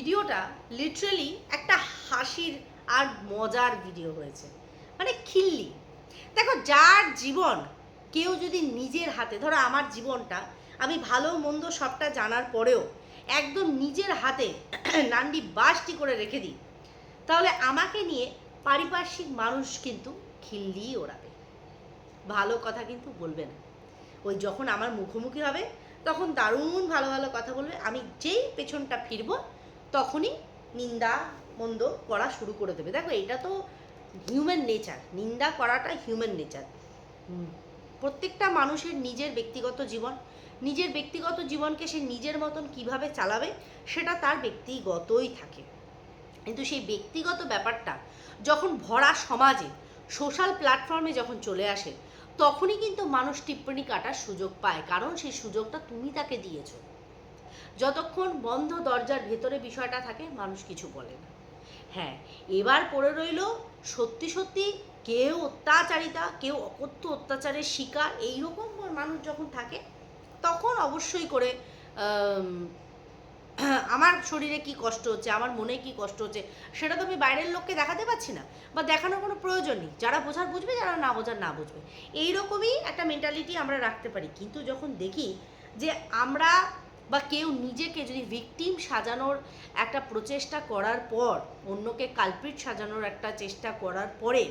ভিডিওটা লিটারালি একটা হাসির আর মজার ভিডিও হয়েছে। মানে খিল্লি। দেখো, যার জীবন কেউ যদি নিজের হাতে, ধরো আমার জীবনটা, আমি ভালো মন্দ সবটা জানার পরেও একদম নিজের হাতে নান্ডি বাসটি করে রেখে দিই, তাহলে আমাকে নিয়ে পারিপার্শ্বিক মানুষ কিন্তু খিল্লিই ওড়াবে। ভালো কথা কিন্তু বলবে না। ওই যখন আমার মুখোমুখি হবে, তখন দারুণ ভালো ভালো কথা বলবে, আমি যেই পেছনটা ফিরবো তখনই নিন্দা মন্দ করা শুরু করে দেবে। দেখো এটা তো হিউম্যান নেচার নিন্দা করাটা হিউম্যান নেচার প্রত্যেকটা মানুষের নিজের ব্যক্তিগত জীবন, নিজের ব্যক্তিগত জীবনকে সে নিজের মতন কীভাবে চালাবে, সেটা তার ব্যক্তিগতই থাকে। কিন্তু সেই ব্যক্তিগত ব্যাপারটা যখন ভরা সমাজে সোশ্যাল প্ল্যাটফর্মে যখন চলে আসে, তখনই কিন্তু মানুষ টিপ্পনি কাটার সুযোগ পায়। কারণ সেই সুযোগটা তুমি তাকে দিয়েছ। যতক্ষণ বন্ধ দরজার ভেতরে বিষয়টা থাকে, মানুষ কিছু বলে না। হ্যাঁ এবার পড়ে রইল, সত্যি সত্যি কেউ অত্যাচারিতা, কেউ অকথ্য অত্যাচারের শিকার, এইরকম মানুষ যখন থাকে, তখন অবশ্যই করে আমার শরীরে কি কষ্ট হচ্ছে, আমার মনে কি কষ্ট হচ্ছে, সেটা তো আমি বাইরের লোককে দেখাতে পারছি না, বা দেখানোর কোনো প্রয়োজন নেই। যারা বোঝার বুঝবে, যারা না বোঝার না বুঝবে। এইরকমই একটা মেন্টালিটি আমরা রাখতে পারি। কিন্তু যখন দেখি যে আমরা বা কেউ নিজেকে যদি ভিকটিম সাজানোর একটা প্রচেষ্টা করার পর, অন্যকে কালপ্রিট সাজানোর একটা চেষ্টা করার পরে,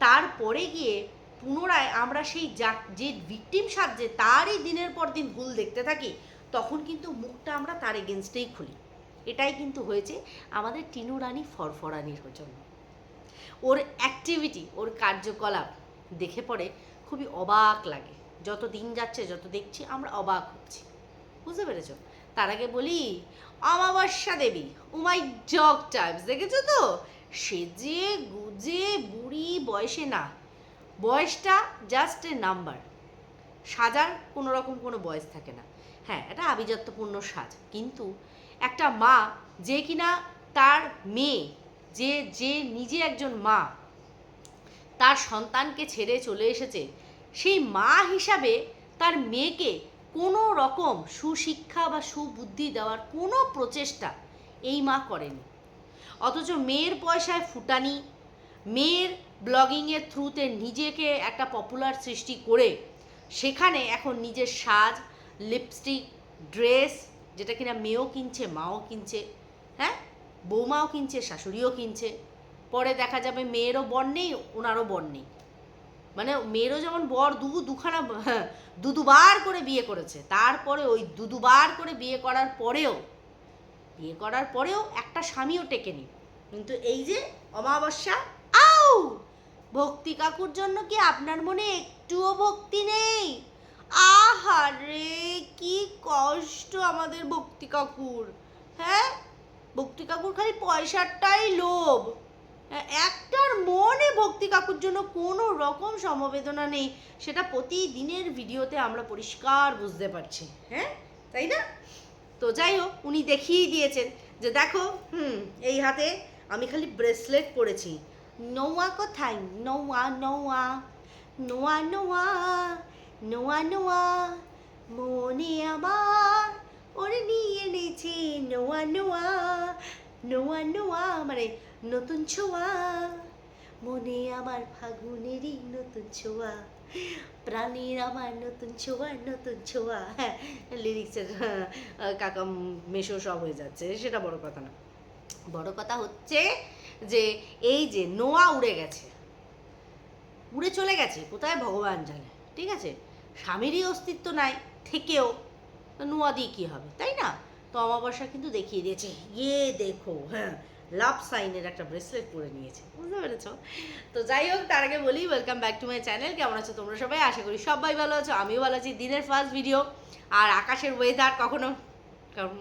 তারপরে গিয়ে পুনরায় আমরা সেই যা, যে ভিকটিম সাজছে তারই দিনের পর দিন ভুল দেখতে থাকি, তখন কিন্তু মুখটা আমরা তার এগেনস্টেই খুলি। এটাই কিন্তু হয়েছে আমাদের টিনু রানী ফরফরানির জন্য। ওর অ্যাক্টিভিটি ওর কার্যকলাপ দেখে পড়ে খুবই অবাক লাগে। যত দিন যাচ্ছে, যত দেখছি, আমরা অবাক হচ্ছি। বুঝতে পেরেছ? তার আগে বলি, অমাবস্যা দেবী উমাই জগ টাইপস দেখেছ তো? সেজে, গুজে, বুড়ি, বয়সে না, বয়সটা জাস্ট এ নাম্বার সাজার কোনো রকম কোনো বয়স থাকে না। হ্যাঁ এটা আভিজাত্যপূর্ণ সাজ, কিন্তু একটা মা যে কিনা তার মেয়ে, যে যে নিজে একজন মা, তার সন্তানকে ছেড়ে চলে এসেছে, সেই মা হিসাবে তার মেয়েকে কোনো রকম সুশিক্ষা বা সুবুদ্ধি দেওয়ার কোনো প্রচেষ্টা এই মা করেনি। অথচ মেয়ের পয়সায় ফুটানি, মেয়ের ব্লগিংয়ের থ্রুতে নিজেকে একটা পপুলার সৃষ্টি করে, সেখানে এখন নিজের সাজ লিপস্টিক ড্রেস যেটা কিনা মেয়েও কিনছে, মাও কিনছে হ্যাঁ? বৌমাও কিনছে, শাশুড়িও কিনছে, পরে দেখা যাবে মেয়েরও বর নেই, ওনারও বর নেই। মানে মেয়েরও যেমন বর দু দুখানা হ্যাঁ, দু দুবার করে বিয়ে করেছে তারপরে ওই দু দুবার করে বিয়ে করার পরেও বিয়ে করার পরেও একটা স্বামীও টেকেনি। কিন্তু এই যে অমাবস্যা আউ! ভক্তি কাকুর জন্য কি আপনার মনে একটুও ভক্তি নেই? আহারে কি কষ্ট আমাদের ভক্তি কাকুর হ্যাঁ? ভক্তি কাকুর খালি পয়সাটাই লোভ। একটার মনে ভক্তি কাকুর জন্য কোনো রকম সমবেদনা নেই, সেটা প্রতিদিনের ভিডিওতে আমরা পরিষ্কার বুঝতে পারছি হ্যাঁ? তাই না? তো যাই হোক, উনি দেখিয়ে দিয়েছেন যে দেখো, হুম, এই হাতে আমি খালি ব্রেসলেট পরেছি। নোয়া কোথায়? নোয়া নোয়া নোয়া নোয়া নোয়া নোয়া, মনে আমার ওরে নিয়ে এনেছে। নোয়া নোয়া নোয়া নোয়া মানে নতুন ছোঁয়া। মনে আমার ফাগুনেরই নতুন ছোঁয়া। প্রাণীর আমার নতুন ছোঁয়া নতুন ছোঁয়া। হ্যাঁ লিরিক্সের কাকা, মেশো সব হয়ে যাচ্ছে, সেটা বড় কথা না। বড় কথা হচ্ছে যে, এই যে নোয়া উড়ে গেছে, উড়ে চলে গেছে, কোথায় ভগবান জানে, ঠিক আছে? স্বামীরই অস্তিত্ব নাই, থেকেও, নোয়া দিয়ে কী হবে, তাই না? তো অমাবস্যা কিন্তু দেখিয়ে দিয়েছে। ইয়ে দেখো হ্যাঁ লাভ সাইনের একটা ব্রেসলেট পরে নিয়েছে। বুঝতে পেরেছ? তো যাই হোক তার আগে বলি welcome back to my channel কেমন আছো তোমরা সবাই? আশা করি সবাই ভালো আছো আমিও ভালো আছি। দিনের ফার্স্ট ভিডিও আর আকাশের ওয়েদার কখনো কারণ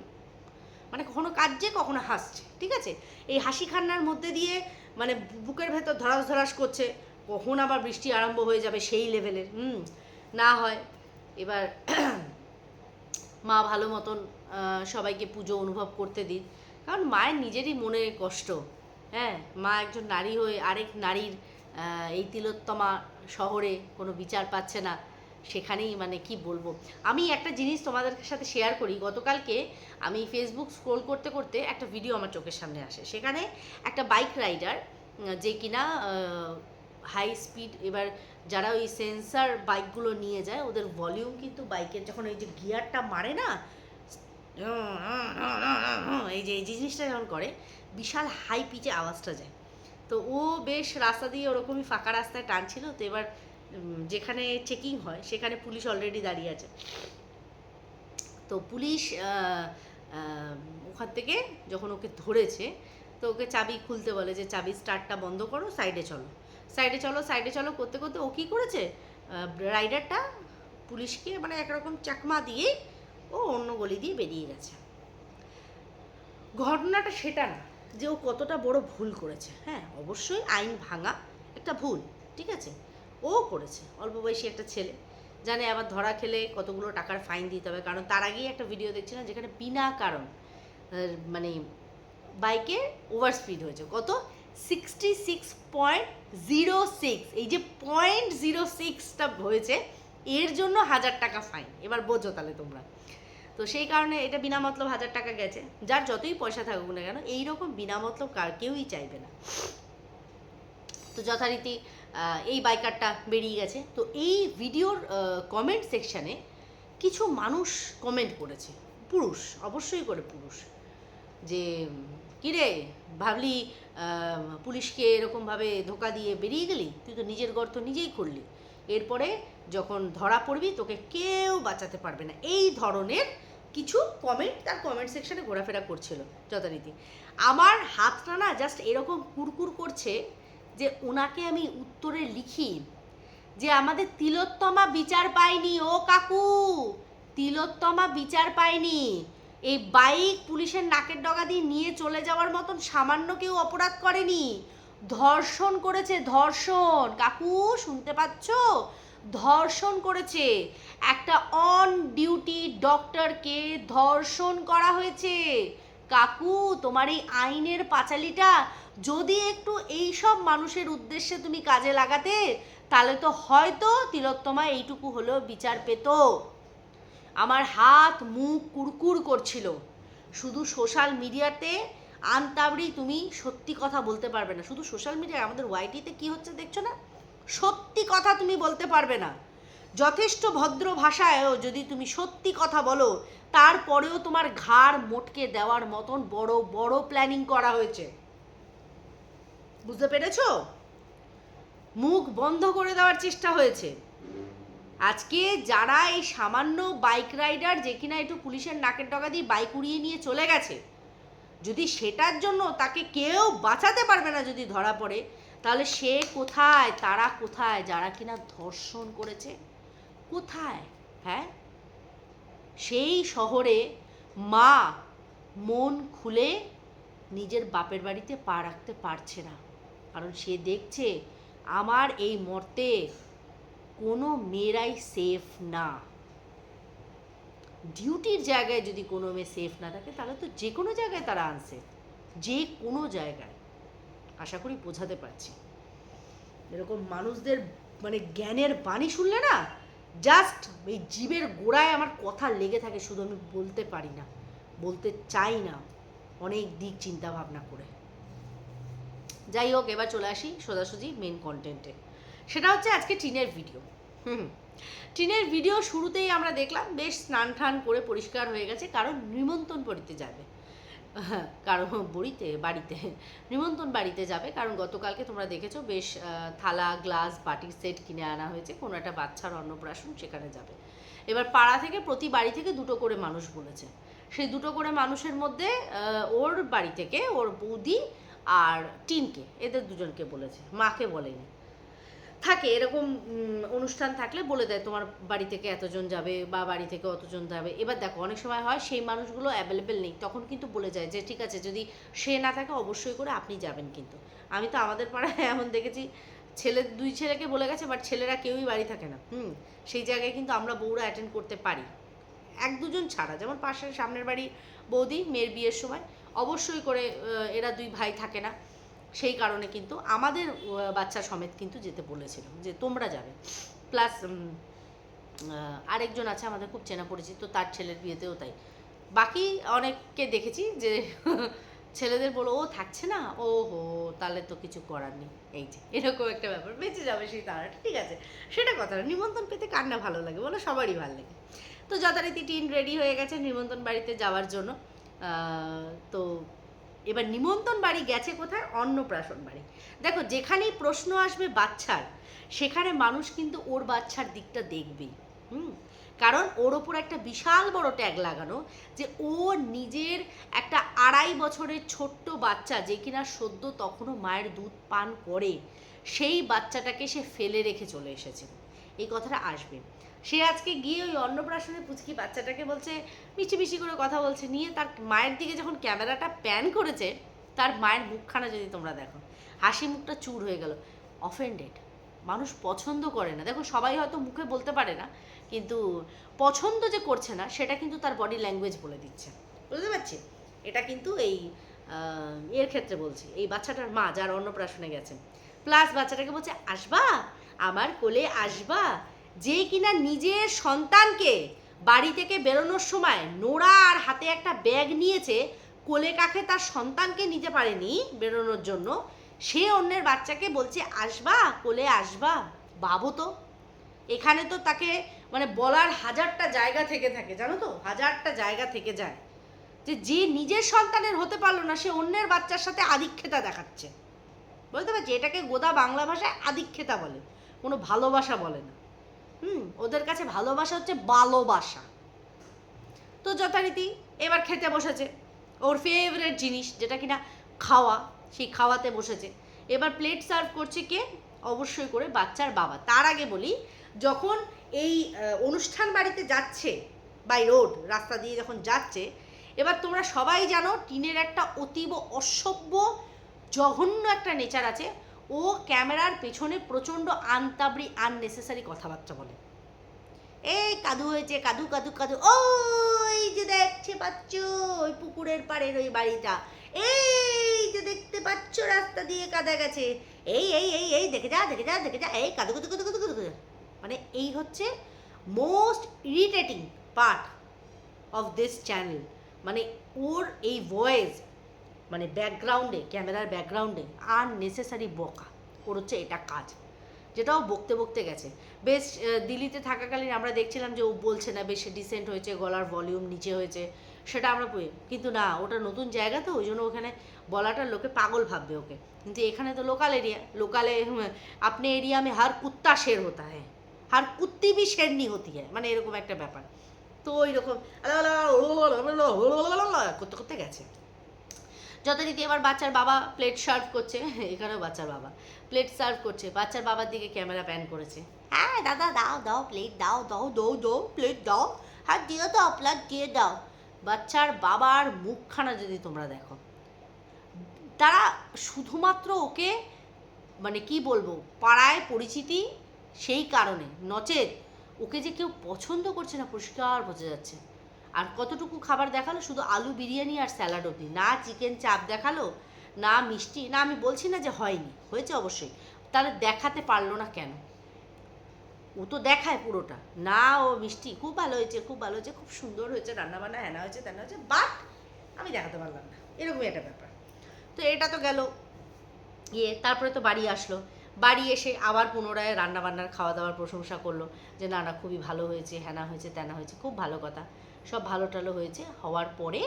মানে কখনো কাঁদছে কখনো হাসছে ঠিক আছে? এই হাসি খান্নার মধ্যে দিয়ে মানে বুকের ভেতর ধরাস ধরাস করছে কখন আবার বৃষ্টি আরম্ভ হয়ে যাবে সেই লেভেলের হুম না হয় এবার মা ভালো মতন সবাইকে পুজো অনুভব করতে দিন কারণ মায়ের নিজেরই মনে কষ্ট। হ্যাঁ মা একজন নারী হয়ে আরেক নারীর এই তিলোত্তমা শহরে কোনো বিচার পাচ্ছে না, সেখানেই মানে কি বলব? আমি একটা জিনিস তোমাদের সাথে শেয়ার করি। গতকালকে আমি ফেসবুক স্ক্রোল করতে করতে একটা ভিডিও আমার চোখের সামনে আসে। সেখানে একটা বাইক রাইডার যে কিনা হাই স্পিড এবার যারা ওই সেন্সার বাইকগুলো নিয়ে যায়, ওদের ভলিউম কিন্তু বাইকের যখন ওই যে গিয়ারটা মারে না এই যে, এই জিনিসটা যখন করে, বিশাল হাই পিচে আওয়াজটা যায়। তো ও বেশ রাস্তা দিয়ে ওরকমই ফাঁকা রাস্তায় টানছিল, তো এবার যেখানে চেকিং হয়, সেখানে পুলিশ অলরেডি দাঁড়িয়ে আছে। তো পুলিশ ওখান থেকে যখন ওকে ধরেছে, তো ওকে চাবি খুলতে বলে যে, চাবি স্টার্টটা বন্ধ করো, সাইডে চলো। সাইডে চলো সাইডে চলো করতে করতে ও কী করেছে? রাইডারটা পুলিশকে মানে একরকম চাকমা দিয়ে ও অন্য গলি দিয়ে বেরিয়ে গেছে। ঘটনাটা সেটা না, যে ও কতটা বড় ভুল করেছে। হ্যাঁ অবশ্যই আইন ভাঙা একটা ভুল, ঠিক আছে? ও করেছে, অল্প বয়সী একটা ছেলে, জানে আবার ধরা খেলে কতগুলো টাকার ফাইন দিতে হবে। কারণ তার আগেই একটা ভিডিও দেখছিলাম যেখানে বিনা কারণ মানে বাইকে ওভার স্পিড হয়েছে। কত? Sixty six point zero six এই যে পয়েন্ট জিরো সিক্সটা হয়েছে, এর জন্য হাজার টাকা ফাইন এবার বোঝো তাহলে তোমরা। তো সেই কারণে এটা বিনা মতলব হাজার টাকা গেছে। যার যতই পয়সা থাকুক না কেন, এইরকম বিনা মতলব কার কেউই চাইবে না। তো যথারীতি এই বাইকারটা বেরিয়ে গেছে। তো এই ভিডিওর কমেন্ট সেকশানে কিছু মানুষ কমেন্ট করেছে। পুরুষ, অবশ্যই করে পুরুষ। যে কিরে ভাবলি পুলিশকে এরকমভাবে ধোকা দিয়ে বেরিয়ে গেলি? তুই তো নিজের গর্ত নিজেই করলি এরপরে যখন ধরা পড়বি, তোকে কেউ বাঁচাতে পারবে না। এই ধরনের কিছু কমেন্ট তার কমেন্ট সেকশনে ঘোরাফেরা করছিল যথারীতি। আমার হাতটা না জাস্ট এরকম কুরকুর করছে যে ওনাকে আমি উত্তরে লিখি যে আমাদের তিলোত্তমা বিচার পায়নি। ও কাকু, তিলোত্তমা বিচার পায়নি। এই বাইক পুলিশের নাকের ডগা দিয়ে নিয়ে চলে যাওয়ার মতন সামান্য কেউ অপরাধ করেনি। ধর্ষণ করেছে, ধর্ষণ। কাকু, শুনতে পাচ্ছ? ধর্ষণ করেছে। একটা অন ডিউটি ডক্টরকে ধর্ষণ করা হয়েছে। কাকু, তোমার এই আইনের পাঁচালিটা যদি একটু এইসব মানুষের উদ্দেশ্যে তুমি কাজে লাগাতে, তাহলে তো হয়তো তিলোত্তমা এইটুকু হলেও বিচার পেত। আমার হাত, মুখ কুরকুর করছিল। শুধু সোশ্যাল মিডিয়াতে আনতাবড়ি তুমি সত্যি কথা বলতে পারবে না। শুধু সোশ্যাল মিডিয়ায় আমাদের ওয়াইটিতে কি হচ্ছে দেখছ না? সত্যি কথা তুমি বলতে পারবে না। যথেষ্ট ভদ্র ভাষায়ও যদি তুমি সত্যি কথা বলো, তারপরেও তোমার ঘাড় মোটকে দেওয়ার মতন বড় বড় প্ল্যানিং করা হয়েছে। বুঝতে পেরেছ? মুখ বন্ধ করে দেওয়ার চেষ্টা হয়েছে। আজকে যারা এই সামান্য বাইক রাইডার যে কিনা একটু পুলিশের নাকের ডগা দিয়ে বাইক উড়িয়ে নিয়ে চলে গেছে, যদি সেটার জন্য তাকে কেউ বাঁচাতে পারবে না যদি ধরা পড়ে তাহলে সে কোথায়, তারা কোথায়, যারা কিনা ধর্ষণ করেছে? কোথায়? হ্যাঁ? সেই শহরে মা মন খুলে নিজের বাপের বাড়িতে পা রাখতে পারছে না। কারণ সে দেখছে, আমার এই মর্তে কোনো মেয়েরাই সেফ না। ডিউটির জায়গায় যদি কোনো মেয়ে সেফ না থাকে, তাহলে তো যে কোনো জায়গায় তারা আনসেফ যে কোনো জায়গায়। আশা করি বোঝাতে পারছি। এরকম মানুষদের মানে জ্ঞানের বাণী শুনলে না জাস্ট এই জীবের গোড়ায় আমার কথা লেগে থাকে, শুধু আমি বলতে পারি না, বলতে চাই না, অনেক দিক চিন্তা ভাবনা করে। যাই হোক, এবার চলে আসি সোজাসুজি মেন কন্টেন্টে সেটা হচ্ছে আজকে টিনের ভিডিও হুম টিনের ভিডিও শুরুতেই আমরা দেখলাম, বেশ স্নান টান করে পরিষ্কার হয়ে গেছে, কারণ নিমন্ত্রণ পড়িতে যাবে। কারণ বড়িতে, বাড়িতে, নিমন্ত্রণ বাড়িতে যাবে। কারণ গতকালকে তোমরা দেখেছ বেশ থালা, গ্লাস বাটির সেট কিনে আনা হয়েছে। কোনো একটা বাচ্চার অন্নপ্রাশন সেখানে যাবে। এবার পাড়া থেকে প্রতি বাড়ি থেকে দুটো করে মানুষ বলেছে। সেই দুটো করে মানুষের মধ্যে ওর বাড়ি থেকে ওর বৌদি আর টিনকে, এদের দুজনকে বলেছে। মাকে বলেনি। থাকে, এরকম অনুষ্ঠান থাকলে বলে দেয়, তোমার বাড়ি থেকে এতজন যাবে বা বাড়ি থেকে অতজন যাবে। এবার দেখো, অনেক সময় হয় সেই মানুষগুলো অ্যাভেলেবেল নেই, তখন কিন্তু বলে যায় যে, ঠিক আছে, যদি সে না থাকে, অবশ্যই করে আপনি যাবেন কিন্তু। আমি তো আমাদের পাড়ায় এমন দেখেছি, ছেলে, দুই ছেলেকে বলে গেছে, বাট ছেলেরা কেউই বাড়ি থাকে না। হুম, সেই জায়গায় কিন্তু আমরা বউরা অ্যাটেন্ড করতে পারি। এক দুজন ছাড়া, যেমন পাশের সামনের বাড়ি বৌদি, মেয়ের বিয়ের সময়, অবশ্যই করে এরা দুই ভাই থাকে না। সেই কারণে কিন্তু আমাদের বাচ্চা সমেত কিন্তু যেতে বলেছিল যে তোমরা যাবে। প্লাস আরেকজন আছে আমাদের খুব চেনা পরিচিত, তার ছেলের বিয়েতেও তাই। বাকি অনেককে দেখেছি যে ছেলেদের বলো, ও থাকছে না? ও হো তাহলে তো কিছু করার নেই। এই যে, এরকম একটা ব্যাপার। বেঁচে যাবে সেই তারাটা, ঠিক আছে? সেটা কথা না, নিমন্ত্রণ পেতে কার না ভালো লাগে বলো? সবারই ভালো লাগে। তো যথারীতি টিন রেডি হয়ে গেছে নিমন্ত্রণ বাড়িতে যাওয়ার জন্য। তো এবার নিমন্ত্রণ বাড়ি গেছে কোথায়? অন্নপ্রাশন বাড়ি। দেখো, যেখানেই প্রশ্ন আসবে বাচ্চার, সেখানে মানুষ কিন্তু ওর বাচ্চার দিকটা দেখবেই হুম? কারণ ওর ওপর একটা বিশাল বড় ট্যাগ লাগানো যে ও নিজের একটা আড়াই বছরের ছোট্ট বাচ্চা যে কিনা সদ্য তখনও মায়ের দুধ পান করে, সেই বাচ্চাটাকে সে ফেলে রেখে চলে এসেছে। এই কথাটা আসবে। সে আজকে গিয়ে ওই অন্নপ্রাশনে পুচকি বাচ্চাটাকে বলছে মিছি মিছি করে কথা বলছে, নিয়ে তার মায়ের দিকে যখন ক্যামেরাটা প্যান করেছে, তার মায়ের মুখখানা যদি তোমরা দেখো, হাসি মুখটা চুর হয়ে গেল। অফেন্ডেড মানুষ পছন্দ করে না। দেখো, সবাই হয়তো মুখে বলতে পারে না, কিন্তু পছন্দ যে করছে না, সেটা কিন্তু তার বডি ল্যাঙ্গুয়েজ বলে দিচ্ছে। বুঝতে পারছি? এটা কিন্তু এই এর ক্ষেত্রে বলছি। এই বাচ্চাটার মা যার অন্নপ্রাশনে গেছে। প্লাস বাচ্চাটাকে বলছে, আসবা? আমার কোলে আসবা? যে কিনা নিজের সন্তানকে বাড়ি থেকে বেরোনোর সময় নোরা আর হাতে একটা ব্যাগ নিয়েছে, কোলে কাখে তার সন্তানকে নিতে পারেনি বেরোনোর জন্য, সে অন্যের বাচ্চাকে বলছে, আসবা, কোলে আসবা ভাবো তো। এখানে তো তাকে মানে বলার হাজারটা জায়গা থেকে থাকে, জানো তো? হাজারটা জায়গা থেকে যায়। যে যে নিজের সন্তানের হতে পারল না, সে অন্যের বাচ্চার সাথে আদিক্ষেতা দেখাচ্ছে। বুঝতে পারছি? এটাকে গোদা বাংলা ভাষায় আদিক্ষেতা বলে। কোনো ভালোবাসা বলে না। হুম, ওদের কাছে ভালোবাসা হচ্ছে ভালোবাসা। তো যথারীতি এবার খেতে বসেছে। ওর ফেভারেট জিনিস যেটা কিনা খাওয়া, সেই খাওয়াতে বসেছে। এবার প্লেট সার্ভ করছে কে? অবশ্যই করে বাচ্চার বাবা। তার আগে বলি, যখন এই অনুষ্ঠান বাড়িতে যাচ্ছে বাই রোড রাস্তা দিয়ে যখন যাচ্ছে, এবার তোমরা সবাই জানো, টিনের একটা অতীব অসভ্য, জঘন্য একটা নেচার আছে। ও ক্যামেরার পেছনে প্রচণ্ড আনতাবড়ি আননেসেসারি কথাবার্তা বলে। এই কাদু হয়েছে, কাদু কাদু কাদু। ওই যে দেখছে পাচ্ছ ওই পুকুরের পাড়ের ওই বাড়িটা। এই যে দেখতে পাচ্ছ রাস্তা দিয়ে কাদা গেছে। এই এই এই এই, দেখে যা দেখে যা দেখে যা। এই কাদু কাদু কাদু কাদু কাদু। মানে এই হচ্ছে most irritating part of this channel মানে ওর এই ভয়েস মানে ব্যাকগ্রাউন্ডে ক্যামেরার ব্যাকগ্রাউন্ডে আননেসেসারি বকা ওর হচ্ছে এটা কাজ যেটাও বকতে বকতে গেছে বেশ দিল্লিতে থাকাকালীন আমরা দেখছিলাম যে ও বলছে না বেশ ডিসেন্ট হয়েছে গলার ভলিউম নিচে হয়েছে সেটা আমরা পুয়ে কিন্তু না ওটা নতুন জায়গা তো ওই জন্য ওখানে বলাটা লোকে পাগল ভাববে ওকে কিন্তু এখানে তো লোকাল এরিয়া লোকালে আপনি এরিয়া মে হার কুত্তা শের হতা হ্যাঁ হার কুত্তি বি শেরনি হতি হ্যাঁ মানে এরকম একটা ব্যাপার তো ওই রকম করতে করতে গেছে যথারীতি এবার বাচ্চার বাবা প্লেট সার্ভ করছে। এখানেও বাচ্চার বাবা। প্লেট সার্ভ করছে। বাচ্চার বাবার দিকে ক্যামেরা প্যান করেছে। হ্যাঁ দাদা, দাও দাও প্লেট দাও দাও দাও দাও প্লেট দাও। হ্যাঁ দিয়ে দাও প্লেট দিয়ে দাও। বাচ্চার বাবার মুখখানা যদি তোমরা দেখো। তারা শুধুমাত্র ওকে মানে কি বলব, পাড়ায় পরিচিতি সেই কারণে। নচেত ওকে যে কেউ পছন্দ করছে না পরিষ্কার বোঝা যাচ্ছে। আর কতটুকু খাবার দেখাল? শুধু আলু বিরিয়ানি আর স্যালাড অবধি। না চিকেন চাপ দেখাল, না মিষ্টি, না আমি বলছি না যে হয়নি। হয়েছে অবশ্যই। তাহলে দেখাতে পারল না কেন? ও তো দেখায় পুরোটা। না ও মিষ্টি, খুব ভালো হয়েছে, খুব ভালো হয়েছে, খুব সুন্দর হয়েছে, রান্নাবান্না হ্যানা হয়েছে, তেনা হয়েছে বাট আমি দেখাতে পারলাম না। এরকমই একটা ব্যাপার। তো এটা তো গেল। ইয়ে তারপরে তো বাড়ি আসলো। বাড়ি এসে আবার পুনরায় রান্নাবান্নার খাওয়া দাওয়ার প্রশংসা করল যে, না না, খুবই ভালো হয়েছে হ্যানা হয়েছে, তেনা হয়েছে, খুব ভালো কথা। সব ভালো টালো হয়েছে। হওয়ার পরে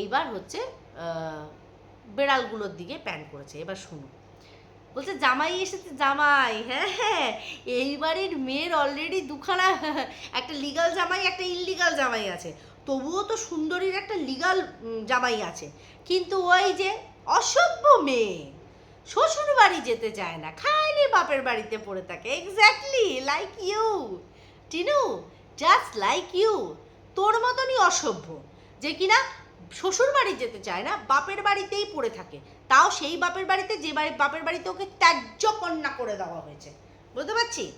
এইবার হচ্ছে বেড়ালগুলোর দিকে প্যান করেছে। এবার শুনো বলছে, জামাই এসেছে, জামাই! হ্যাঁ হ্যাঁ। এইবারের মেয়ের অলরেডি দুখানা, একটা লিগাল জামাই, একটা ইললিগাল জামাই আছে। তবুও তো সুন্দরীর একটা লিগাল জামাই আছে। কিন্তু ওই যে অসভ্য মেয়ে শ্বশুর বাড়ি যেতে চায় না। খালি বাপের বাড়িতে পড়ে থাকে। Exactly like you Tinu just like you তোর মতনই অসভ্য, যে কিনা শ্বশুর বাড়ি যেতে চায় না, বাপের বাড়িতেই পড়ে থাকে। তাও সেই বাপের বাড়িতে, যে বাড়ি, বাপের বাড়িতে ওকে ত্যায্য কন্যা করে দেওয়া হয়েছে। বুঝতে পারছি?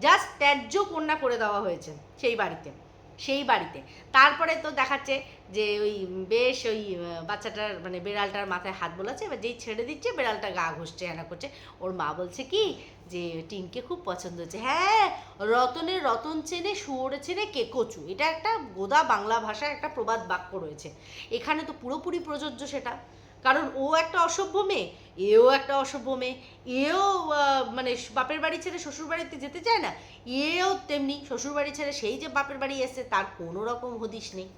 জাস্ট ত্যায্য কন্যা করে দেওয়া হয়েছে সেই বাড়িতে। সেই বাড়িতে। তারপরে তো দেখাচ্ছে যে ওই বেশ ওই বাচ্চাটার মানে বেড়ালটার মাথায় হাত বোলাচ্ছে, এবার যেই ছেড়ে দিচ্ছে, বেড়ালটা গা ঘষছে হ্যানা করছে। ওর মা বলছে কি যে টিনকে খুব পছন্দ হচ্ছে। হ্যাঁ রতনের রতন চেনে শুয়োরে চেনে কে কচু। এটা একটা গোদা বাংলা ভাষায় একটা প্রবাদ বাক্য রয়েছে। এখানে তো পুরোপুরি প্রযোজ্য সেটা। কারণ ও একটা অসভ্য মেয়ে। এও একটা অসভ্য মেয়ে, এও মানে বাপের বাড়ি ছেড়ে শ্বশুর বাড়িতে যেতে চায় না, এও তেমনি শ্বশুর বাড়ি ছেড়ে সেই যে বাপের বাড়ি এসছে তার কোনো রকম হদিশ নেই।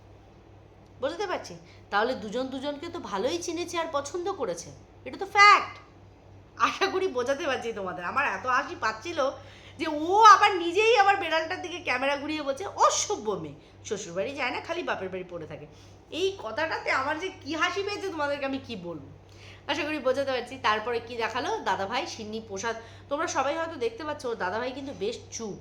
বুঝতে পারছি? তাহলে দুজন দুজনকে তো ভালোই চিনেছে আর পছন্দ করেছে। এটা তো ফ্যাক্ট আশা করি বোঝাতে পারছি তোমাদের। আমার এত হাসি পাচ্ছিল যে ও আবার নিজেই আবার বেড়ালটার দিকে ক্যামেরা ঘুরিয়ে বলছে, অসভ্য মেয়ে। শ্বশুরবাড়ি যায় না, খালি বাপের বাড়ি পড়ে থাকে। এই কথাটাতে আমার যে কি হাসি পেয়েছে তোমাদেরকে আমি কি বলব? আশা করি বোঝাতে পারছি। তারপরে কি দেখাল? দাদাভাই সিন্নি প্রসাদ। তোমরা সবাই হয়তো দেখতে পাচ্ছ, দাদাভাই কিন্তু বেশ চুপ।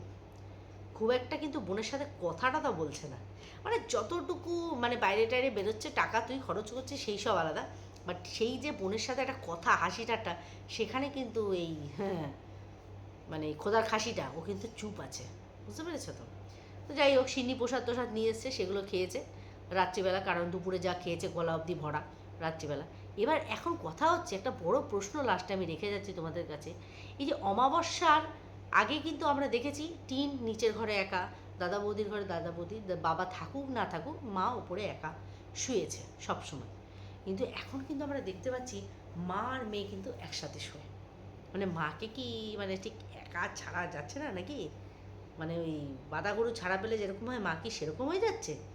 খুব একটা কিন্তু বোনের সাথে কথা টথা বলছে না। মানে যতটুকু মানে বাইরে টাইরে বেরোচ্ছে, টাকা তুই খরচ করছিস, সেই সব আলাদা। বাট সেই যে বোনের সাথে একটা কথা হাসি সেখানে কিন্তু এই হ্যাঁ মানে খোদার খাসিটা, ও কিন্তু চুপ আছে। বুঝতে পেরেছ তো? তো যাই হোক, সিন্নি প্রসাদ টোসাদ নিয়ে এসছে, সেগুলো খেয়েছে। রাত্রিবেলা, কারণ দুপুরে যা খেয়েছে, গলা অবধি ভরা। রাত্রিবেলা। এবার এখন কথা হচ্ছে, একটা বড় প্রশ্ন লাস্টে আমি রেখে যাচ্ছি তোমাদের কাছে। এই যে অমাবস্যার আগে কিন্তু আমরা দেখেছি টিন নিচের ঘরে একা, দাদা বৌদির ঘরে দাদা বৌদি বাবা থাকুক না থাকুক, মা উপরে একা শুয়েছে সবসময়। কিন্তু এখন কিন্তু আমরা দেখতে পাচ্ছি মা আর মেয়ে কিন্তু একসাথে শোয়। মানে মাকে কি মানে ঠিক একা ছাড়া যাচ্ছে না নাকি? মানে ওই বাদা গরু ছাড়া পেলে যেরকম হয়, মা কি সেরকম হয়ে যাচ্ছে?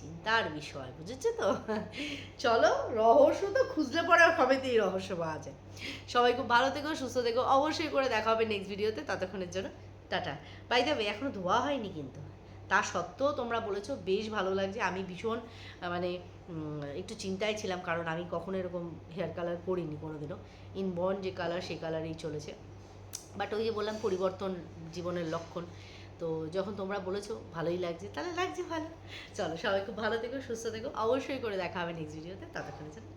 চিন্তার বিষয়, বুঝেছ তো? চলো রহস্য তো খুঁজলে পরে সবেতেই রহস্য পাওয়া যায়। সবাই খুব ভালো থেকো, সুস্থ থেকো, অবশ্যই করে দেখা হবে নেক্সট ভিডিওতে ততক্ষণের জন্য, টাটা। বাই দেবে এখনও ধোয়া হয়নি কিন্তু। তা সত্ত্বেও তোমরা বলেছ, বেশ ভালো লাগছে। আমি ভীষণ মানে একটু চিন্তায় ছিলাম, কারণ আমি কখনো এরকম হেয়ার কালার করিনি কোনোদিনও। ইনবর্ন যে কালার সেই কালারেই চলেছে। বাট ওই যে বললাম, পরিবর্তন জীবনের লক্ষণ। তো যখন তোমরা বলেছ, ভালোই লাগছে, তাহলে লাগছে ভালো। চলো সবাই খুব ভালো থেকো, সুস্থ থেকো। অবশ্যই করে দেখা হবে নেক্সট ভিডিওতে ততক্ষণের জন্য